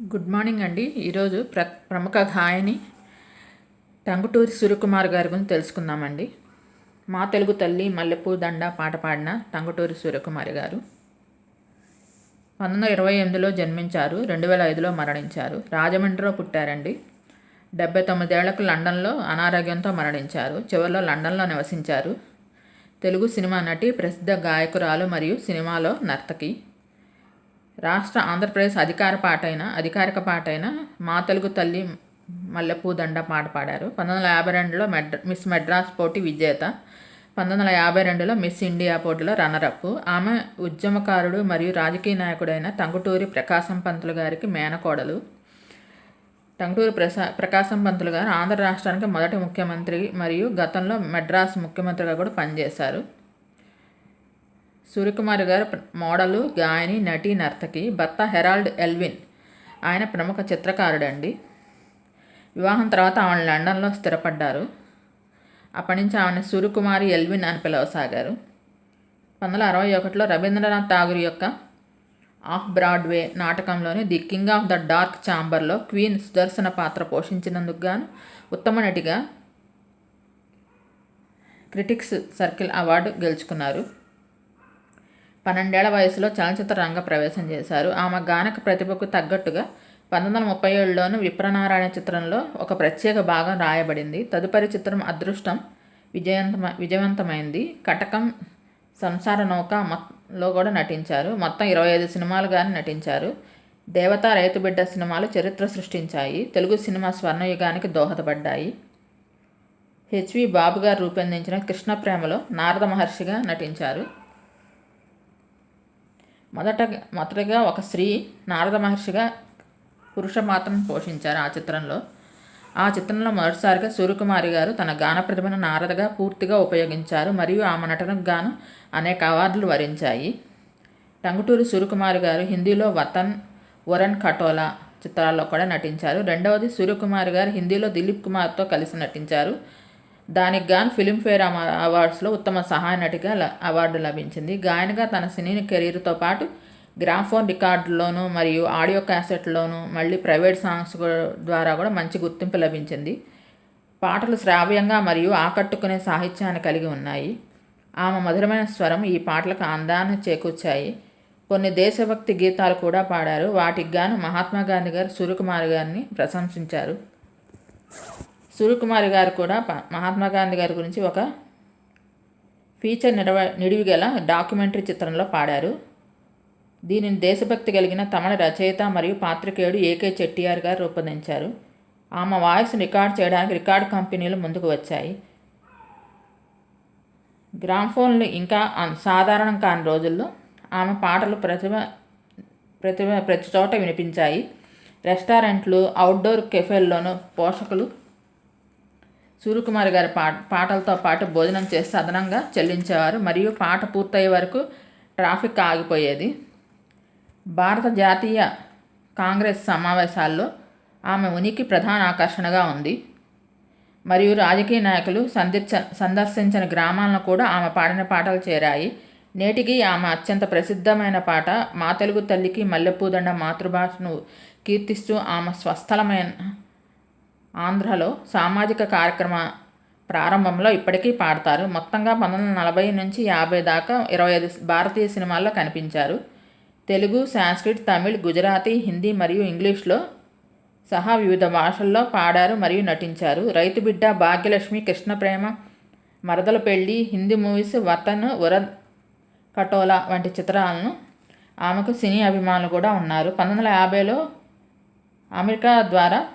Good morning అండి. ఈరోజు ప్ర ప్రముఖ గాయని టంగుటూరి సూర్యకుమార్ గారి గురించి తెలుసుకుందామండి. మా తెలుగు తల్లి మల్లెపూ దండ పాట పాడిన టంగుటూరి సూర్యకుమారి గారు పంతొమ్మిది వందల ఇరవై ఎనిమిదిలో జన్మించారు రెండు వేల ఐదులో మరణించారు. రాజమండ్రిలో పుట్టారండి. డెబ్బై తొమ్మిదేళ్ళకు లండన్లో అనారోగ్యంతో మరణించారు. చివరిలో లండన్లో నివసించారు. తెలుగు సినిమా నటి ప్రసిద్ధ గాయకురాలు మరియు సినిమాలో నర్తకి. రాష్ట్ర ఆంధ్రప్రదేశ్ అధికార పాట అయిన అధికారిక పాట అయిన మా తెలుగు తల్లి మల్లెపూ దండ పాట పాడారు. పంతొమ్మిది వందల యాభై రెండులో మెడ్ మిస్ మెడ్రాస్ పోటీ విజేత. పంతొమ్మిది వందల యాభై రెండులో మిస్ ఇండియా పోటీలో రన్నరప్. ఆమె ఉద్యమకారుడు మరియు రాజకీయ నాయకుడైన టంగుటూరి ప్రకాశం పంతులు గారికి మేనకోడలు. టంగుటూరి ప్రసా ప్రకాశం పంతులు గారు ఆంధ్ర రాష్ట్రానికి మొదటి ముఖ్యమంత్రి మరియు గతంలో మెడ్రాస్ ముఖ్యమంత్రిగా కూడా పనిచేశారు. సూర్యకుమారి గారు మోడలు గాయని నటి నర్తకి భర్త హెరాల్డ్ ఎల్విన్. ఆయన ప్రముఖ చిత్రకారుడండి. వివాహం తర్వాత ఆమె లండన్లో స్థిరపడ్డారు. అప్పటి నుంచి ఆమెను సూర్యకుమారి ఎల్విన్ అని పిలవసాగారు. పంతొమ్మిది వందల అరవై ఒకటిలో రవీంద్రనాథ్ ఠాగూర్ యొక్క off Broadway నాటకంలోని the king of the dark ఛాంబర్లో క్వీన్ సుదర్శన పాత్ర పోషించినందుకు గాను ఉత్తమ నటిగా క్రిటిక్స్ సర్కిల్ అవార్డు గెలుచుకున్నారు. పన్నెండేళ్ళ వయసులో చలనచిత్ర రంగ ప్రవేశం చేశారు. ఆమె గానక ప్రతిభకు తగ్గట్టుగా పంతొమ్మిది వందల ముప్పై ఏడులోను విప్రనారాయణ చిత్రంలో ఒక ప్రత్యేక భాగం రాయబడింది. తదుపరి చిత్రం అదృష్టం విజయవంతమ విజయవంతమైంది. కటకం సంసార నౌక లో కూడా నటించారు. మొత్తం ఇరవై ఐదు సినిమాలు కానీ నటించారు. దేవత రైతు బిడ్డ సినిమాలు చరిత్ర సృష్టించాయి. తెలుగు సినిమా స్వర్ణయుగానికి దోహదపడ్డాయి. హెచ్వి బాబు గారు రూపొందించిన కృష్ణ ప్రేమలో నారద మహర్షిగా నటించారు. మొదట మొదటగా ఒక స్త్రీ నారద మహర్షిగా పురుష పాత్రను పోషించారు ఆ చిత్రంలో. ఆ చిత్రంలో మొదటిసారిగా సూర్యకుమారి గారు తన గాన ప్రతిభను నారదగా పూర్తిగా ఉపయోగించారు మరియు ఆమె నటనకు గాను అనేక అవార్డులు వరించాయి. టంగుటూరు సూర్యకుమారి గారు హిందీలో వతన్ వరన్ ఖటోలా చిత్రాల్లో కూడా నటించారు. రెండవది సూర్యకుమారి గారు హిందీలో దిలీప్ కుమార్తో కలిసి నటించారు. దానికి గాను ఫిలింఫేర్ అవార్డ్స్లో ఉత్తమ సహాయ నటిగా ల- అవార్డు లభించింది. గాయనిగా తన సినీ కెరీర్తో పాటు గ్రాఫోన్ రికార్డుల్లోనూ మరియు ఆడియో క్యాసెట్లోనూ మళ్ళీ ప్రైవేట్ సాంగ్స్ ద్వారా కూడా మంచి గుర్తింపు లభించింది. పాటలు శ్రావ్యంగా మరియు ఆకట్టుకునే సాహిత్యాన్ని కలిగి ఉన్నాయి. ఆమె మధురమైన స్వరం ఈ పాటలకు అందాన్ని చేకూర్చాయి. కొన్ని దేశభక్తి గీతాలు కూడా పాడారు. వాటికి గాను మహాత్మా గాంధీ గారు సూర్యకుమార్ గారిని ప్రశంసించారు. సూర్యకుమారి గారు కూడా మహాత్మా గాంధీ గారి గురించి ఒక ఫీచర్ నిడవ నిడివి గల డాక్యుమెంటరీ చిత్రంలో పాడారు. దీనిని దేశభక్తి కలిగిన తమిళ రచయిత మరియు పాత్రికేయుడు ఏకే చెట్టియార్ గారు రూపొందించారు. ఆమె వాయిస్ రికార్డ్ చేయడానికి రికార్డ్ కంపెనీలు ముందుకు వచ్చాయి. గ్రామ్ఫోన్లు ఇంకా సాధారణం కాని రోజుల్లో ఆమె పాటలు ప్రతిభ ప్రతిభ ప్రతి చోట వినిపించాయి. రెస్టారెంట్లు అవుట్డోర్ కెఫేల్లోనూ పోషకులు సూర్యకుమారి గారి పా పాటలతో పాటు భోజనం చేసి అదనంగా చెల్లించేవారు. మరియు పాట పూర్తయ్యే వరకు ట్రాఫిక్ ఆగిపోయేది. భారత జాతీయ కాంగ్రెస్ సమావేశాల్లో ఆమె ఉనికి ప్రధాన ఆకర్షణగా ఉంది. మరియు రాజకీయ నాయకులు సందర్శ సందర్శించిన గ్రామాలను కూడా ఆమె పాడిన పాటలు చేరాయి. నేటికి ఆమె అత్యంత ప్రసిద్ధమైన పాట మా తెలుగు తల్లికి మల్లెపూదండ మాతృభాషను కీర్తిస్తూ ఆమె స్వస్థలమైన ఆంధ్రలో సామాజిక కార్యక్రమ ప్రారంభంలో ఇప్పటికీ పాడతారు. మొత్తంగా పంతొమ్మిది వందల నలభై నుంచి యాభై దాకా ఇరవై ఐదు భారతీయ సినిమాల్లో కనిపించారు. తెలుగు సాంస్క్రిట్ తమిళ్ గుజరాతీ హిందీ మరియు ఇంగ్లీష్లో సహా వివిధ భాషల్లో పాడారు మరియు నటించారు. రైతు బిడ్డ భాగ్యలక్ష్మి కృష్ణ ప్రేమ మరదల పెళ్ళి హిందీ మూవీస్ వతన్ వరద్ కటోలా వంటి చిత్రాలను ఆమెకు సినీ అభిమానులు కూడా ఉన్నారు. పంతొమ్మిది వందల యాభైలో అమెరికా ద్వారా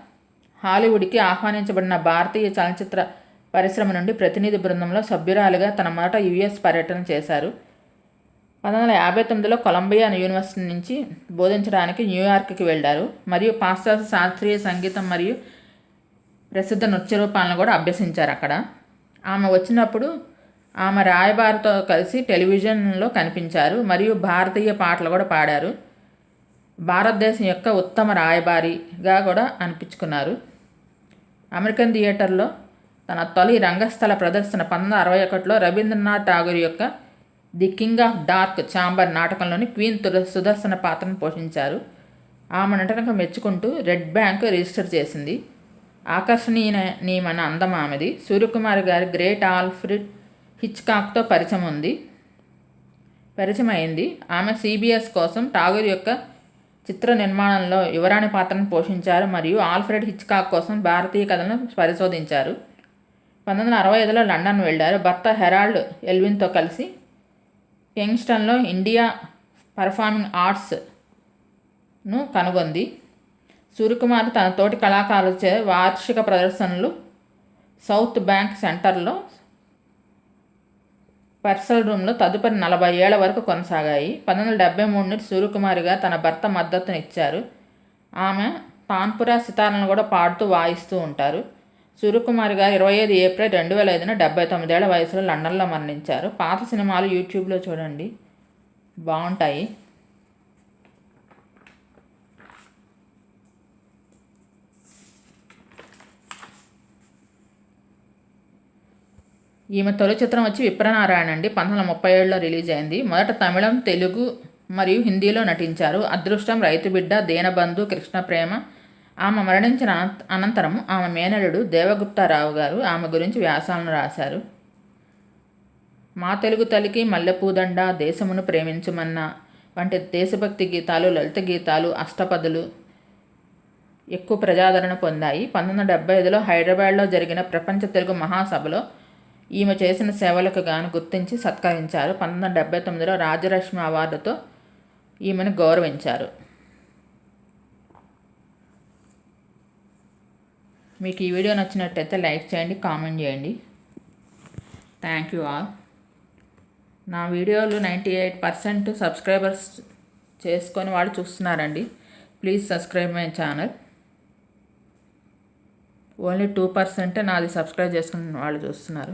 హాలీవుడ్కి ఆహ్వానించబడిన భారతీయ చలనచిత్ర పరిశ్రమ నుండి ప్రతినిధి బృందంలో సభ్యురాలుగా తన మొదట యుఎస్ పర్యటన చేశారు. పంతొమ్మిది వందల యాభై తొమ్మిదిలో కొలంబియా యూనివర్సిటీ నుంచి బోధించడానికి న్యూయార్క్కి వెళ్ళారు. మరియు పాశ్చాత్య శాస్త్రీయ సంగీతం మరియు ప్రసిద్ధ నృత్య రూపాలను కూడా అభ్యసించారు అక్కడ. ఆమె వచ్చినప్పుడు ఆమె రాయబారితో కలిసి టెలివిజన్లో కనిపించారు మరియు భారతీయ పాటలు కూడా పాడారు. భారతదేశం యొక్క ఉత్తమ రాయబారిగా కూడా అనిపించుకున్నారు. అమెరికన్ థియేటర్లో తన తొలి రంగస్థల ప్రదర్శన పంతొమ్మిది అరవై ఒకటిలో రవీంద్రనాథ్ ఠాగూర్ యొక్క the king of dark chamber నాటకంలోని queen తుర సుదర్శన పాత్రను పోషించారు. ఆమె నటనకు మెచ్చుకుంటూ రెడ్ బ్యాంక్ రిజిస్టర్ చేసింది. ఆకర్షణీయమైన అందం ఆమెది. సూర్యకుమార్ గారి గ్రేట్ ఆల్ఫ్రిడ్ హిచ్కాక్తో పరిచయం ఉంది. పరిచయం అయింది ఆమె సిబిఎస్ కోసం ఠాగూర్ యొక్క చిత్ర నిర్మాణంలో యువరాణి పాత్రను పోషించారు మరియు ఆల్ఫ్రెడ్ హిచ్కాక్ కోసం భారతీయ కథలను పరిశోధించారు. పంతొమ్మిది వందల అరవై ఐదులో లండన్ వెళ్ళారు. భర్త హెరాల్డ్ ఎల్విన్తో కలిసి కింగ్స్టన్లో ఇండియా పర్ఫార్మింగ్ ఆర్ట్స్ను కనుగొంది. సూర్యకుమార్ తన తోటి కళాకారులచే వార్షిక ప్రదర్శనలు సౌత్ బ్యాంక్ సెంటర్లో పర్సల్ రూమ్లో తదుపరి నలభై ఏళ్ళ వరకు కొనసాగాయి. పంతొమ్మిది వందల డెబ్బై మూడు నుండి తన భర్త మద్దతునిచ్చారు ఆమె తాన్పురా సితారాలను కూడా పాడుతూ వాయిస్తూ ఉంటారు. సూర్యకుమారి గారు ఇరవై ఐదు ఏప్రిల్ రెండు వేల ఐదున డెబ్బై తొమ్మిదేళ్ళ వయసులో లండన్లో మరణించారు. పాత సినిమాలు యూట్యూబ్లో చూడండి. బాగుంటాయి ఈమె తొలి చిత్రం వచ్చి విప్రనారాయణ అండి. పంతొమ్మిది వందల ముప్పై ఏడులో రిలీజ్ అయింది. మొదట తమిళం తెలుగు మరియు హిందీలో నటించారు. అదృష్టం రైతు బిడ్డ దీనబంధు కృష్ణ ప్రేమ. ఆమె మరణించిన అనంతరం ఆమె మేనలుడు దేవగుప్తారావు గారు ఆమె గురించి వ్యాసాలను రాశారు. మా తెలుగు తల్లికి మల్లెపూదండ దేశమును ప్రేమించుమన్న వంటి దేశభక్తి గీతాలు లలిత గీతాలు అష్టపదులు ఎక్కువ ప్రజాదరణ పొందాయి. పంతొమ్మిది వందల డెబ్బై ఐదులో హైదరాబాద్లో జరిగిన ప్రపంచ తెలుగు మహాసభలో ఈమె చేసిన సేవలకు గాను గుర్తించి సత్కరించారు. పంతొమ్మిది వందల డెబ్బై తొమ్మిదిలో రాజరశ్మి అవార్డుతో ఈమెను గౌరవించారు. మీకు ఈ వీడియో నచ్చినట్టయితే లైక్ చేయండి కామెంట్ చేయండి. థ్యాంక్ యూ ఆల్ నా వీడియోలు నైంటీ ఎయిట్ పర్సెంట్ సబ్స్క్రైబర్స్ చేసుకొని వాళ్ళు చూస్తున్నారండి. Please subscribe my channel. Only two పర్సెంటే నాది సబ్స్క్రైబ్ చేసుకుని వాళ్ళు చూస్తున్నారు.